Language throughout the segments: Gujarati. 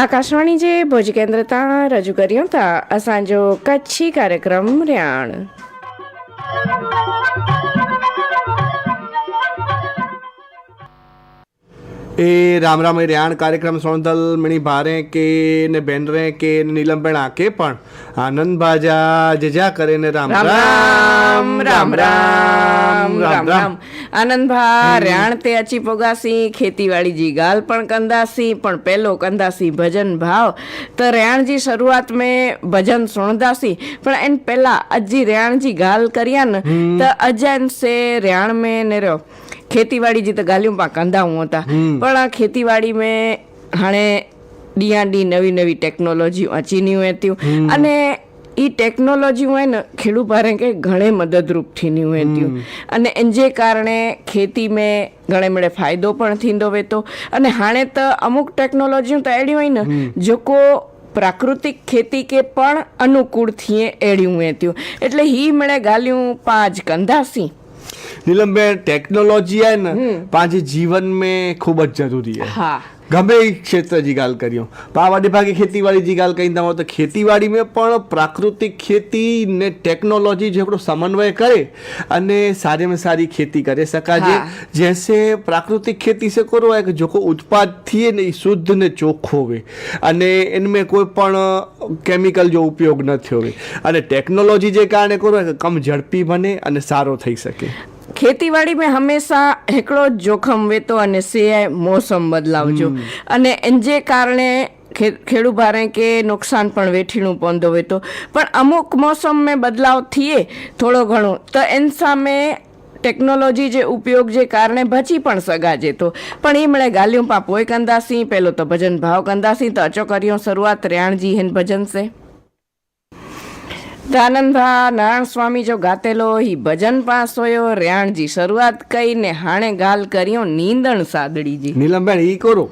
આકાશવાણી જે ભુજ કેન્દ્ર તા રજૂ કર્યું હતા અસાંજો કચ્છી કાર્યક્રમ રિયાણ. એ રામ રામ એ રિયાણ કાર્યક્રમ સોનદલ મણી ભારે કે ને બેનરે કે કે નીલમબેન આકે પણ આનંદ બાજા જજા કરે ને રામ રામ રામ રામ. રામ રામ. આનંદભા રાણતે અચી પોગાસી ખેતીવાડી જી ગાલ પણ કંદાસી પણ પહેલો કંદાસી ભજન ભાવ. તો રેણજી શરૂઆત મેં ભજન સુણદાસી પણ એન પહેલા અજી રેણજી ગાલ કર્યા ને તો અજન સે રેણ મેં ને રહ્યો. ખેતીવાડી જી તો ગાલ્યું પા કંદા હું હતા પણ ખેતીવાડી મેં હાણે ડીઆંડી નવી નવી ટેકનોલોજી અચીની હતી અને એ ટેકનોલોજી હોય ને ખેડૂત ભારે કે ઘણે મદદરૂપ થીની હોય થયું. અને જે કારણે ખેતી મેં ઘણે મળે ફાયદો પણ થીંદો વેતો. અને હાણે તો અમુક ટેકનોલોજી તો એડી હોય ને જોકો પ્રાકૃતિક ખેતી કે પણ અનુકૂળ થીએ એડ્યું એ થયું. એટલે હી મળે ગાલ્યું પાંચ કંધાસી. नीलम बहन टेक्नोलॉजी है न पंहिंजे जीवन में खूब ज ज़रूरी आहे ગમે ક્ષેત્ર જી ॻाल्हि करियूं पा वॾे ખેતીવાડી खेती वाड़ी जी ॻाल्हि कंदा हुआ त પણ પ્રાકૃતિક ખેતી ને ટેકનોલોજી જો સમન્વય કરે અને સારીમાં સારી ખેતી करे સકાજે. जैसे પ્રાકૃતિક ખેતી સે કરો है કે જોકો ઉત્પાદ थिए ને શુદ્ધ ને ચોખ્ખો હોય અને એનમે કોઈ પણ કેમિકલ જો ઉપયોગ ન થયો હોય અને ટેકનોલોજી જે કારણે કરો કે કમ ઝડપી બને અને સારો થઈ શકે. ખેતીવાડી મેં હંમેશા એકલો જ જોખમ વેતો અને સિયાય મોસમ બદલાવજો. અને જે કારણે ખેડૂ ભારે કે નુકસાન પણ વેઠીણું પોંદો વેતો પણ અમુક મોસમ મેં બદલાવ થઈએ થોડો ઘણો તો એન સામે ટેકનોલોજી જે ઉપયોગ જે કારણે બચી પણ સગાજે તો પણ એ મળે ગાલ્યું પા પોય કંદાસી પહેલો તો ભજન ભાવ કંદાસી તો અચો કર્યો શરૂઆત રેણજી હેન ભજન છે દાનંદભા નારાયણ સ્વામી જો ગાતેલો હી ભજન પાસોયો રેણજી શરૂઆત કઈને હાણે ગાલ કર્યો નીંદણ સાદડીજી. નીલમબેન ઈ કરો?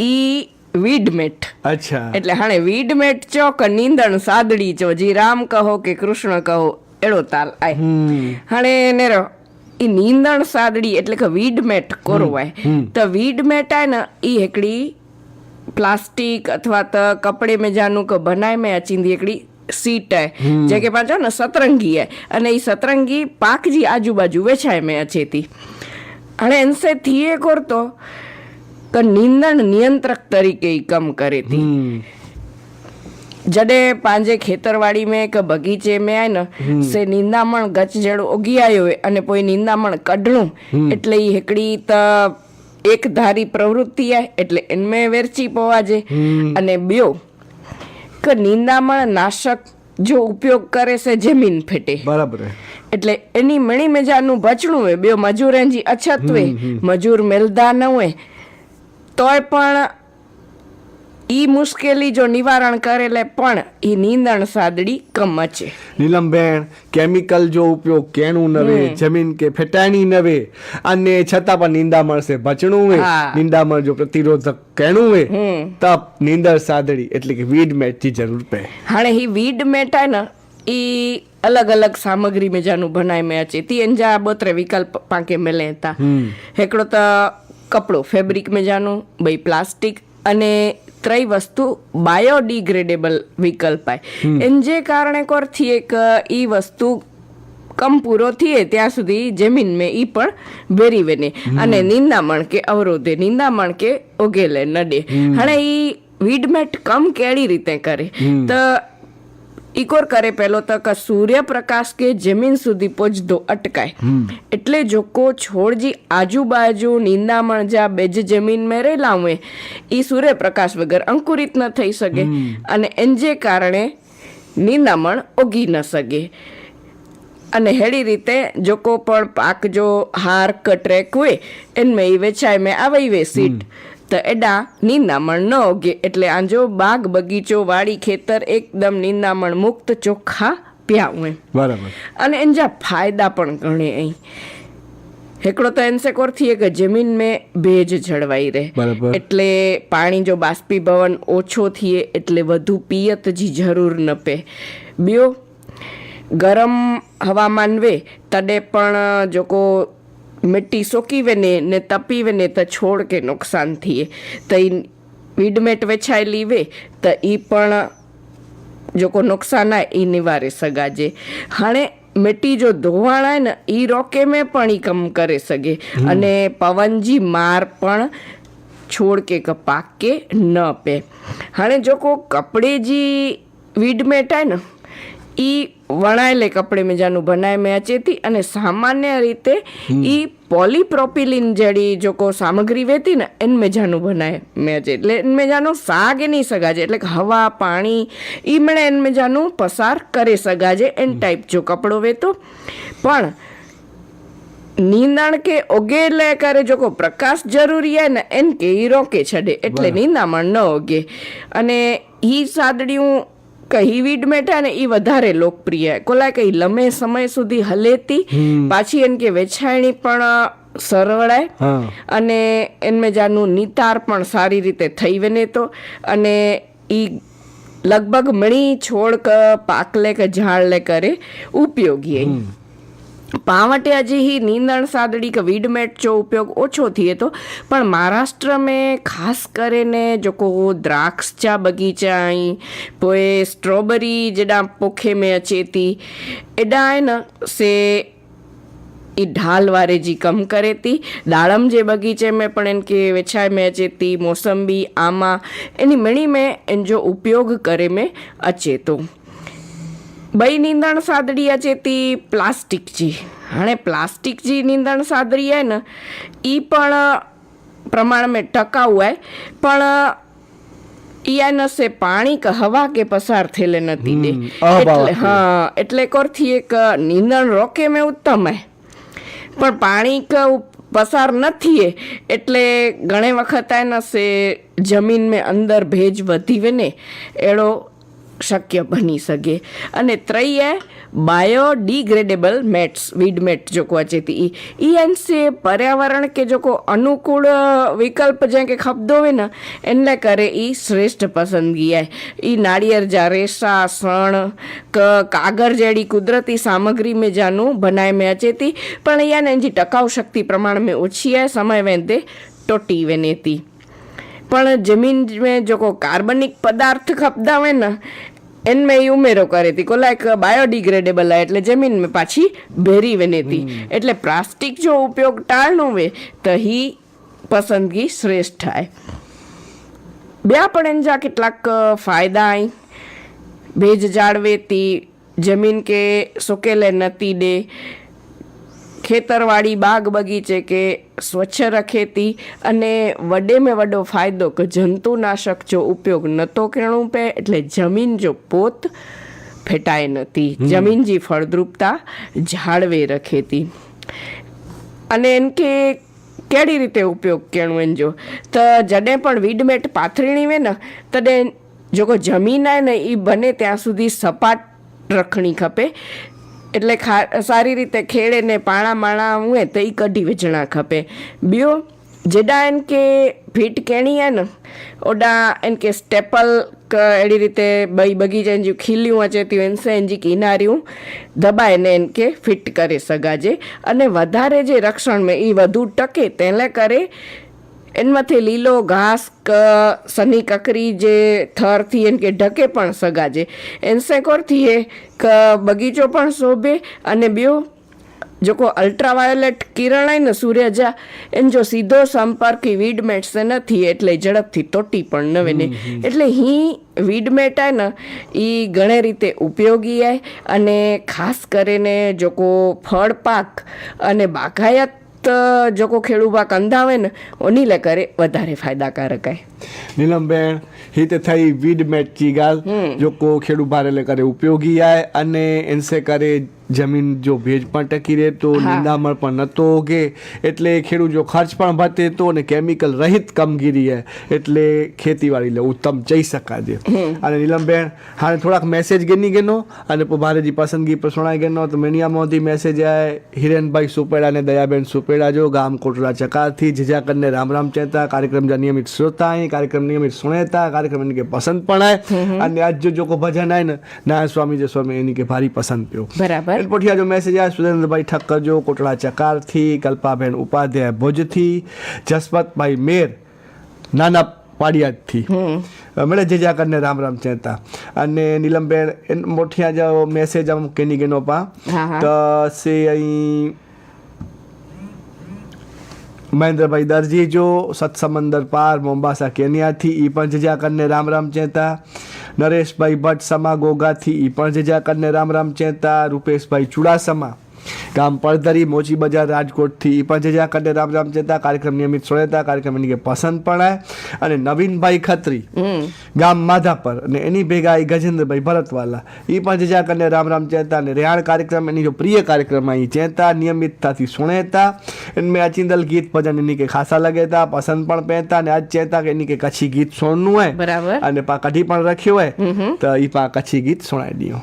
ઈ વીડમેટ અચ્છા. એટલે હાણે વીડમેટ ચો કે નીંદણ સાદડી ચો જી રામ કહો કે કૃષ્ણ કહો એડો તાલ આય. હાણે નેરો એ નીંદણ સાદડી એટલે કે વીડમેટ કોરવાય. તો વીડમેટ આય ને એ એકડી પ્લાસ્ટિક અથવા તો કપડે મેં જાનું કે બનાય મેં અચીંદી એકડી सीट है जेके पाण चओ न सतरंगी आहे अने हीअ सतरंगी पाक जी आजू बाजू वेछाए में अचे थी हाणे इन से थिए कोर थो त नींदण नियंत्रक तरीक़े ई कमु करे थी जॾहिं पंहिंजे खेतरवाड़ी में हिकु बगीचे में आहे न से नींदामण गच जहिड़ो उगी आयो आहे अने पोइ नींदामण कढणो એટલે ઈ हिकिड़ी त એક ધારી પ્રવૃત્તિ आहे એટલે એનમે વેરચી પવાજે અને બ્યો કે નિંદામણ નાશક જો ઉપયોગ કરે છે જમીન ફેટે. બરાબર. એટલે એની મણી મજાનું બચણું હોય બે મજૂરેની અછત હોય મજૂર મેલદા ન હોય તોય પણ ઈ મુશ્કેલી જો નિવારણ કરેલે પણ ઈ નીંદણ સાદડી કમ કમચે નીલમબેન કેમિકલ જો ઉપયોગ કેણું નવે જમીન કે ફેટાણી નવે અને છતાં પણ નિંદામણ છે ભચણું વે. નિંદામણ જો પ્રતિરોધક કેણું વે તપ નીંદર સાદડી એટલે કે વીડ મેટથી જરૂર પે હાણે હી વીડ મેટ ને ઈ અલગ અલગ સામગ્રી મેજાનું બનાય મેં છે તી અંજા બત્રે વિકલ્પ પાંકે મેલે હતા હેકડો તો કપડું ફેબ્રિક મેજાનું બઈ પ્લાસ્ટિક અને ત્રય વસ્તુ બાયોડિગ્રેડેબલ વિકલ્પાય. એન જે કારણે કોરથી એક ઈ વસ્તુ કમ પૂરો થઈએ ત્યાં સુધી જમીન મેં ઈ પણ વેરી વેને. અને નિંદામણ કે અવરોધે નિંદામણ કે ઓગેલે નડે. હણે એ વીડમેટ કમ કેળી રીતે કરે. તો ઇકોર કરે પહેલો તક સૂર્યપ્રકાશ કે જમીન સુધી પહોંચતો અટકાય. એટલે જો કો છોડજી આજુબાજુ નિંદામણ જ્યાં બેજ જમીન મેં રહેલા હોય એ સૂર્યપ્રકાશ વગર અંકુરિત ન થઈ શકે. અને એન જે કારણે નિંદામણ ઓગી ન શકે. અને હેડી રીતે જોકો પણ પાક જો હાર કટ્રેક હોય એનમાં એ વેચાય મેં આવે વે સીટ તો એડા નિંદામણ ન ઓગે એટલે આંજો બાગ બગીચો વાડી ખેતર એકદમ નિંદામણ મુક્ત ચોખ્ખા પ્યાવું એમ બરાબર. અને એના ફાયદા પણ ઘણે અહીં. હેકડો તો એન્સેકોરથી કે જમીન મેં ભેજ જળવાઈ રહે. એટલે પાણી જો બાષ્પીભવન ઓછો થઈએ એટલે વધુ પિયત જી જરૂર ન પે. બીઓ ગરમ હવામાન વે તડે પણ જોકો मिट्टी सोकी वञे ने तपी वञे त छोड़ खे नुक़सानु थिए त ई वीडमेट विछाइली वे त ई पण जेको नुक़सानु आहे ई निवारे सघाजे हाणे मिटी जो धोवाण आहे न ई रोके में पण ई कमु करे सघे अने पवन जी मार पण छोड़ के कपाके न पे हाणे जेको कपिड़े जी वीडमेट आहे न એ વણાયેલે કપડે મેજાનું બનાય મેં ચેતી અને સામાન્ય રીતે એ પોલીપ્રોપિલિન જેડી જો કો સામગ્રી વેતી ને એન મેજાનું બનાય મેં છે એટલે એન મેજાનો સાગ એની સગાજે. એટલે કે હવા પાણી એ મને એન મેજાનું પસાર કરી સગાજે. એન ટાઈપ જો કપડો વેતો. પણ નીંદણ કે ઓગેલે કરે જો કો પ્રકાશ જરૂરી હે ને એન કે એ રોકે છડે. એટલે નીંદામણ ન ઓગે. અને એ સાદડીયું કે વીડ મેઠા ને એ વધારે લોકપ્રિય કોલા કઈ લમે સમય સુધી હલેતી પાછી એન કે વેચાણી પણ સરળાય હા. અને એનમે જાનું નિતાર પણ સારી રીતે થઈ વને તો. અને ઈ લગભગ મણી છોડ ક પાકલે કે ઝાડલે કરે ઉપયોગી પાवटियाજી નીંદણ સાદડી કે વીડમેટ જો ઉપયોગ ઓછો થયે તો, પણ મહારાષ્ટ્ર મેં ખાસ કરીને જોકો દ્રાક્ષ ચા બગીચા અહીં, પોએ સ્ટ્રોબેરી જેડા પોખે મેં અચેતી, એડા ન સે એ ઢાલ વારે જી કમ કરે તી દાડમ જે બગીચે મેં પણ એન કે વેચાય મેં અચેતી, મોસંબી, આમાં, એની મણી મેં એન જો ઉપયોગ કરે મેં અચેતો. બઈ નીંદણ સાદડીયા ચેતી પ્લાસ્ટિકજી હાણે પ્લાસ્ટિકજી નીંદણ સાદડીયા ને એ પણ પ્રમાણમાં ટકાઉ હોય પણ ઈયાનો સે પાણી કે હવા કે પસાર થેલે નથી દે. એટલે હા એટલે કરથી એક નીંદણ રોકે મેં ઉત્તમ હે પણ પાણી કે પસાર નથી એ એટલે ઘણી વખત એના સે જમીન મેં અંદર ભેજ વધીવે ને એડો શક્ય બની શકે. અને ત્રયે બાયોડિગ્રેડેબલ મેટ્સ, વીડ મેટ જોકો વચ્ચેથી ઈ ઈ અંશે પર્યાવરણ કે જોકો અનુકૂળ વિકલ્પ જ્યાં કે ખપતો હોય ને, એને કરે એ શ્રેષ્ઠ પસંદગી આય. એ નાળિયેર જા રેસા સણ કાગર જેવી કુદરતી સામગ્રી મેં જાનું બનાય મેં અચેતી પણ યાને એની ટકાઉ શક્તિ પ્રમાણ મેં ઓછી આય, સમય વેંતે ટોટી વેનેતી પણ જમીન મેં જોકો કાર્બનિક પદાર્થ ખપતા હોય ને એને મેં એ ઉમેરો કરી હતી. કોલાક બાયોડિગ્રેડેબલ એટલે જમીનમાં પાછી ભેરી બની હતી. એટલે પ્લાસ્ટિક જો ઉપયોગ ટાળણું તો હી પસંદગી શ્રેષ્ઠ થાય. બે પણ એના કેટલાક ફાયદા અહીં ભેજ જાળવે તી જમીન કે સુકેલે નતી દે ખેતરવાળી બાગ બગીચે કે સ્વચ્છ રખેતી અને વડે મેં વડો ફાયદો કે જંતુનાશક જો ઉપયોગ નહોતો પે એટલે જમીન જો પોત ફેટાય નથી. જમીન જે ફળદ્રુપતા જાળવે રખેતી અને એમ કે કેડી રીતે ઉપયોગ કેણું એન જો? તો જડે પણ વીડમેટ પાથરીણી વે ને તડે જો જમીન આય ને એ બને ત્યાં સુધી સપાટ રખણી ખપે. એટલે સારી રીતે ખેડે ને પાણા માણા હુંએ તો એ કઢી વેચણા ખપે. બ્યો જેડા એન કે ભીટ કેણી હે ને, ઓડા એન કે સ્ટેપલ એડી રીતે બઈ બગીચા જે ખીલ્યું અચેતી હોય એનસે એનજી કિનારીયું દબાઈને એન કે ફિટ કરી સગાજે. અને વધારે જે રક્ષણ મેં એ વધુ ટકે તેને કરે એમાંથી લીલો ઘાસ ક સની કકરી જે થરથી એમ કે ઢકે પણ સગાજે એન્સેકોરથી એ ક બગીચો પણ શોભે અને બ્યો જોકો અલ્ટ્રાવાયોલેટ કિરણાઈને સૂર્યજા એન જો સીધો સંપર્ક વીડ મેટશે નથી એટલે ઝડપથી તોટી પણ નવે ને. એટલે હી વીડ મેટાય ને એ ઘણે રીતે ઉપયોગી આવે અને ખાસ કરીને જોકો ફળ પાક અને બાગાયત જેકો ખેડૂ પાક અંધાવે ને ઓની લે કરે વધારે ફાયદાકારક आहे નીલમબેન હિત થઈ વીડ મેટ કી ગાલ. જો કો ખેડુ ભારે લે કરે ઉપયોગી આય અને એનસે કરે જમીન જો ભેજ પણ ટકી રહે તો નિંદામણ પણ નતો ઉગે એટલે ખેડૂત જો ખર્ચ પણ ભતે તો અને કેમિકલ રહિત કામગીરી હે. એટલે ખેતીવાડી લે ઉત્તમ જઈ શકાય છે અને નીલમબેન હાને થોડાક મેસેજ ગેની ગેનો અને ભારેજી પસંદગી પર સુણાઈ ગેનો. તો મેનિયામાંથી મેસેજ આય હિરેનભાઈ સુપેડા અને દયાબેન સુપેડા જો ગામ કોટરા ચકારથી જીજા કરીને રામ રામ ચેતા કાર્યક્રમ જા નિયમિત શ્રોતા કાર્યક્રમ નિયમિત સુણેતા કાર્યક્રમ એની કે પસંદ પણ આય. અને આજ જો જોકો ભજન આય ને ના સ્વામી જે સ્વામી એની કે ભારી પસંદ પ્યો બરાબર. પોઠિયા જો મેસેજ આ સુરેન્દ્રભાઈ ઠક્કરજો કોટડા ચકારથી કલ્પાબેન ઉપાધ્યાય ભુજથી જસપતભાઈ મેર નાના પાડિયાદથી. મળે જે જા કરીને રામ રામ ચેતા અને નીલમબેન મોઠિયા જો મેસેજ આમ કેની ગેનો પા. તો સે અહીં મહેન્દ્રભાઈ દરજી, જો સત્સમંદર પાર મોમ્બાસા કેન્યાથી ઈ પણ જજા કરને રામ રામ ચેતા. નરેશભાઈ ભટ્ટ સમા, ગોગાથી ઈ પણ જજા કરને રામ રામ ચેતા. રૂપેશભાઈ ચુડાસમા ગામ પડધરી મોચી બજાર રાજકોટથી પંચેજા કડે રામ રામ ચેતા કાર્યક્રમ નિયમિત સોળેતા કાર્યક્રમ એની પસંદ પડાય અને નવીનભાઈ ખત્રી ગામ માધાપર અને એની ભેગા એ ગજેન્દ્રભાઈ ભરતવાલા. એ પંચેજા કડે રામ રામ ચેતા અને રેહાણ કાર્યક્રમ એની જો પ્રિય કાર્યક્રમ અહીં ચેતા નિયમિતતાથી સુણેતા. અને મેં અચિંદલ ગીત ભજન એની કે ખાસા લગેતા પસંદ પણ પહેતા અને આજ ચેતા કે એની કે કચ્છી ગીત સોણનું હોય બરાબર. અને પા કઢી પણ રાખ્યું હોય તો એ પા કચ્છી ગીત સુણાઈ દઉં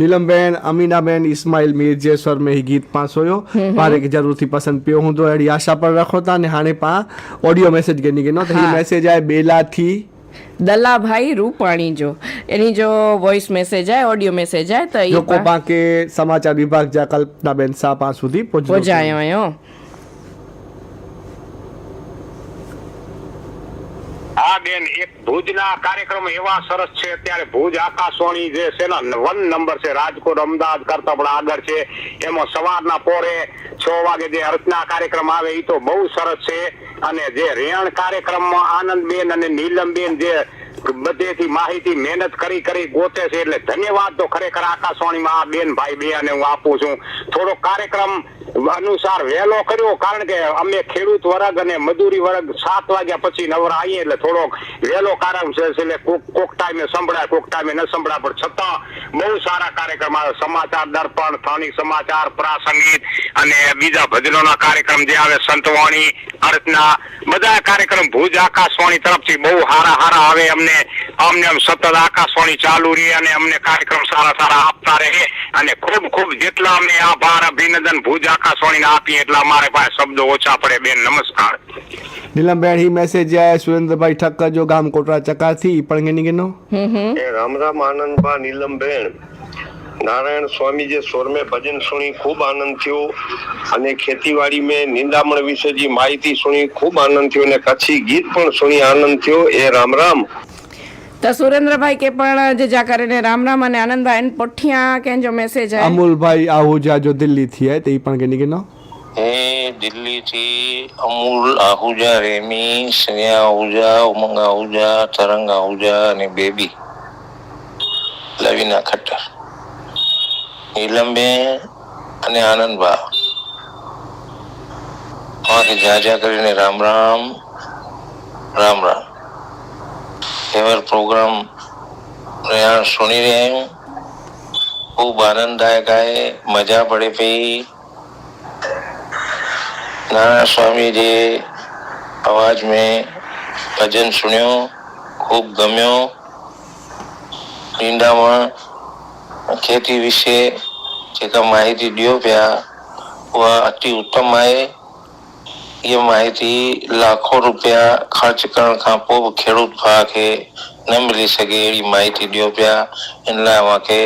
નીલમબેન અમીનાબેન ઇસ્માઇલ મીર જેસવર મેં ही ગીત પા સોયો પારે કે જરૂરથી પસંદ પ્યો હું તો એડી આશા પર રખો તા ને હાણે પા ઓડિયો મેસેજ ગની ગનો તો હી. મેસેજ આય બેલા થી દલાભાઈ રૂપાણી જો. એની જો વોઇસ મેસેજ આય ઓડિયો મેસેજ આય તો લોકો પા કે સમાચાર વિભાગ જા કલ્પનાબેન સા પા સુધી પહોંચાયો હા બેન એક ભુજના કાર્યક્રમ એવા સરસ છે. અત્યારે ભુજ આકાશવાણી જે છે ને, વન નંબર છે. રાજકોટ, અમદાવાદ કરતા પણ આગળ છે. એમાં સવારના પોરે છ વાગે જે અર્ચના કાર્યક્રમ આવે એ તો બહુ સરસ છે. અને જે રેણ કાર્યક્રમમાં આનંદબેન અને નીલમબેન જે બધેથી માહિતી, મહેનત કરી કરી ગોતે છે એટલે ધન્યવાદ તો ખરેખર આકાશવાણીમાં આ બેન, ભાઈ, બે અને હું આપું છું. થોડો કાર્યક્રમ અનુસાર વહેલો કર્યો કારણ કે અમે ખેડૂત વર્ગ અને મજૂરી વર્ગ સાત વાગ્યા પછી નવરા આવીએ એટલે થોડોક વહેલો કાર્યક્રમ છે, એટલે કોક કોક ટાઈમે સંભળાય, કોક ટાઈમે ન સંભળાય. પણ છતાં બહુ સારા કાર્યક્રમ આવે. સમાચાર દર્પણ, સ્થાનિક સમાચાર, પ્રાસંગિક અને બીજા ભજનોના કાર્યક્રમ જે આવે, સંતવાણી, અર્ચના, બધા કાર્યક્રમ ભુજ આકાશવાણી તરફથી બહુ હારા હારા આવે. અમને અમને સતત આકાશવાણી ચાલુ રહે અને અમને કાર્યક્રમ સારા સારા આપતા રહે અને ખૂબ ખૂબ જેટલા અમે આભાર અભિનંદન ભુજ આકાશવાણીને આપીએ એટલા અમારે પાસે શબ્દો ઓછા પડે. બેન નમસ્કાર. નીલમબેન ઈ મેસેજ આયા સુરેન્દ્રભાઈ ઠક્કર જો ગામ કોટરા ચકાથી પણ કે નીકળનો રામ રામ આનંદભા નીલમબેન. નારાયણ સ્વામી જે સ્વર મેં ભજન સુણી ખૂબ આનંદ થયો અને ખેતીવાડી મેં નિંદામણ વિશે જે માહિતી સુણી ખૂબ આનંદ થયો અને કચ્છી ગીત પણ સુણી આનંદ થયો. એ રામ રામ. તો સુરેન્દ્રભાઈ કે પણ જે જા કરીને રામ રામ અને આનંદભાઈ એને પોઠિયા કે જો મેસેજ આવે આવો જાજો દિલ્હી થી आहे તે પણ કેની ગિની ગિનો એ દિલ્હીથી અમૂલ આહુજા રેમી સ્નેહા આહુજા ઉમંગ આહુજા તરંગ આહુજા અને બેબી. લવિના ખટ્ટર. નીલમબેન અને આનંદબા. માંથી જ્યાં જ્યાં કરીને રામ રામ રામ રામ. એવર પ્રોગ્રામ સુની રહ્યા હું ખૂબ આનંદદાયક આય, મજા પડે પઈ નાના સ્વામી જે અવાજ મેં ભજન સુન્યો, ખૂબ ગમ્યો. નિંદામાં खेती विषय જે કાંઈ दियो દો वह अति उत्तम आहे ये माहिती लाखों रुपया ख़र्च करण खां पोइ बि खेडूत भाउ खे न मिली सघे अहिड़ी माहिती ॾियो पिया इन लाइ मूंखे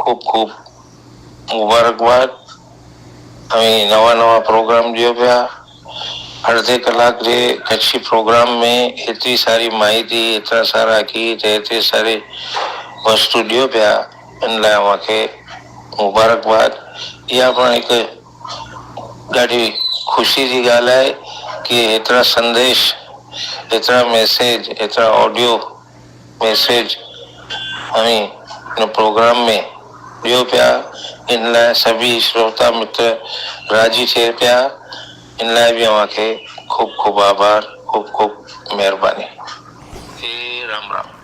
ख़ूब ख़ूब मुबारकबाद ऐं नवा नवा प्रोग्राम ॾियो पिया अर्धे कलाक जे कच्छी प्रोग्राम में एतिरी सारी माहिती एतिरा सारा गीत एतिरे सारे वस्तू ॾियो पिया मुबारकबाद हिकु ॾाढी ख़ुशी जी ॻाल्हि आहे की एतिरा संदेश एतिरा मैसेज एतिरा ऑडियो मैसेज हमें प्रोग्राम में ॾियो पिया इन सभी श्रोता मित्र राज़ी थिए पिया इन लाइ खूब खूब आभार खूब खूब महिरबानी राम राम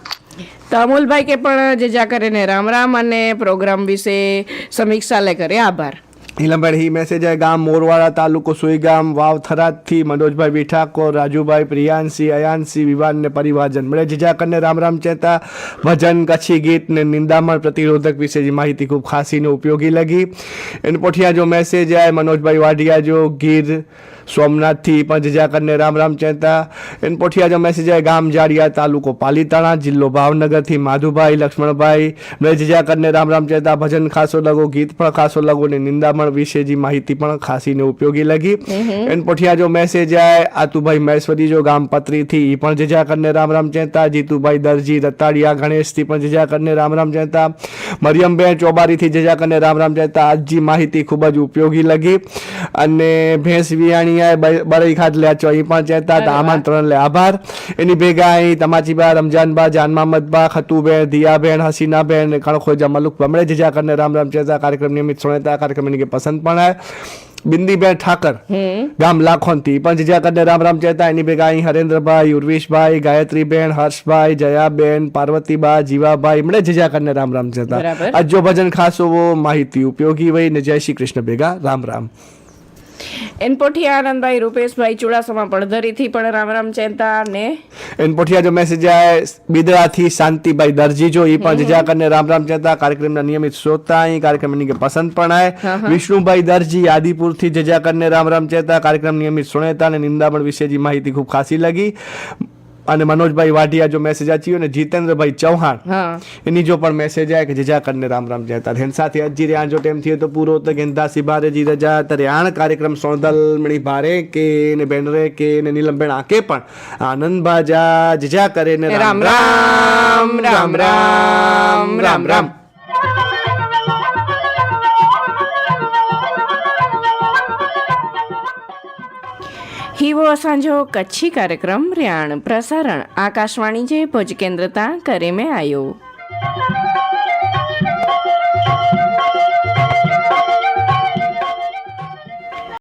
તો કે પણ જે જા કરીને રામ રામ અને પ્રોગ્રામ વિશે સમીક્ષા લે કરે. આભાર. નીલમભાઈ હી મેસેજ આ ગામ મોરવાડા તાલુકો સુઈગામ, વાવ થરાદથી મનોજભાઈ વિઠાકોર, રાજુભાઈ પ્રિયાંશી, અયાંશી, વિવાન ને પરિવારજન. મળે જીજાકરને રામ રામ ચેતા, ભજન, કચ્છી ગીતને નિંદામણ પ્રતિરોધક વિશે જે માહિતી ખૂબ ખાસીને ઉપયોગી લગી. એને પોઠિયા જો મેસેજ આય, મનોજભાઈ વાઢિયા જો ગીર સોમનાથથી પંચજા કરને રામ રામ ચહેતા એન પોઠિયાજા મેસેજાએ ગામ જાડિયા તાલુકો પાલીતાણા જિલ્લો ભાવનગરથી માધુભાઈ લક્ષ્મણભાઈ. મેજજા કરને રામ રામ ચહેતા ભજન ખાસો લગો ગીત પણ ખાસો લગો અને નિંદામણ વિશેજી માહિતી પણ ખાસીને ઉપયોગી લગી. એન પોઠિયાજો મેસેજાએ આતુભાઈ મહેશ્વરી જો ગામ પત્રીથી એ પણ જજા કરને રામ રામ ચહેતા જીતુભાઈ દરજી રતાડિયા ગણેશથી પણ જજા કરને રામ રામ ચહેતા મરિયમબેન ચોબારીથી જજા કરને રામ રામ ચહેતા આજજી માહિતી ખૂબ જ ઉપયોગી લગી. અને ભેંસ વિયાણી અહીંયા બરઈ ખાત લે ચોઈ પાંચ ચેતા આમંત્રણ લે. આભાર. એની ભેગા અહીં તમાચીબા રમજાનબા જાનમામદબા ખતુબેન દિયાબેન હસીનાબેન કણખોઈ જમલુક બમડે જજા કરને રામ રામ ચેતા કાર્યક્રમ નિયમિત સુણેતા કાર્યક્રમ કે પસંદ પણ આવે બિંદીબેન ઠાકર ગામ લાખોનથી. પણ જીજા કરીને રામ રામ ચેતા એની ભેગા અહીં હરેન્દ્રભાઈ ઉર્વિશભાઈ ગાયત્રીબેન હર્ષભાઈ જયાબેન પાર્વતીબા જીવાભાઈ એમણે જજા કરીને રામ રામ ચેતા. અજો ભજન ખાસ માહિતી ઉપયોગી વય. ને જય શ્રી કૃષ્ણ ભેગા રામ રામ. એન પોઠિયા આનંદભાઈ રૂપેશભાઈ ચુડાસમા પડધરીથી પણ રામ રામ ચેતા ને એનપોઠિયા જો મેસેજ આય બિદડાથી શાંતિભાઈ દરજી જો એ પણ જજા કરીને રામ રામ ચેતા કાર્યક્રમના નિયમિત શ્રોતા અહીં કાર્યક્રમની કે પસંદ પણ આવે વિષ્ણુભાઈ દરજી આદિપુરથી જજા કરીને રામ રામ ચેતા કાર્યક્રમ નિયમિત સુણેતા અને નિંદામણ વિશેજી માહિતી ખૂબ ખાસી લગી. અને મનોજભાઈ વાઢિયા જો મેસેજ આચ્યો ને જીતેન્દ્રભાઈ ચૌહાણ એની જો પણ મેસેજ આય કે જજા કરને રામ રામ જયતા હેન સાથે અજી રહ્યા જો ટેમ થયો તો પૂરો તો ગેંદા સિબારે જી રજા તરે આણ કાર્યક્રમ સોણદલ મણી ભારે કે ને બેનરે કે ને નીલમબેન આકે પણ આનંદ બાજા જજા કરે ને રામ રામ રામ રામ રામ. રામ. જુઓ સાંજો કચ્છી કાર્યક્રમ રિયાણ પ્રસારણ. આકાશવાણી જે ભુજ કેન્દ્રતા કરે મેં આયો.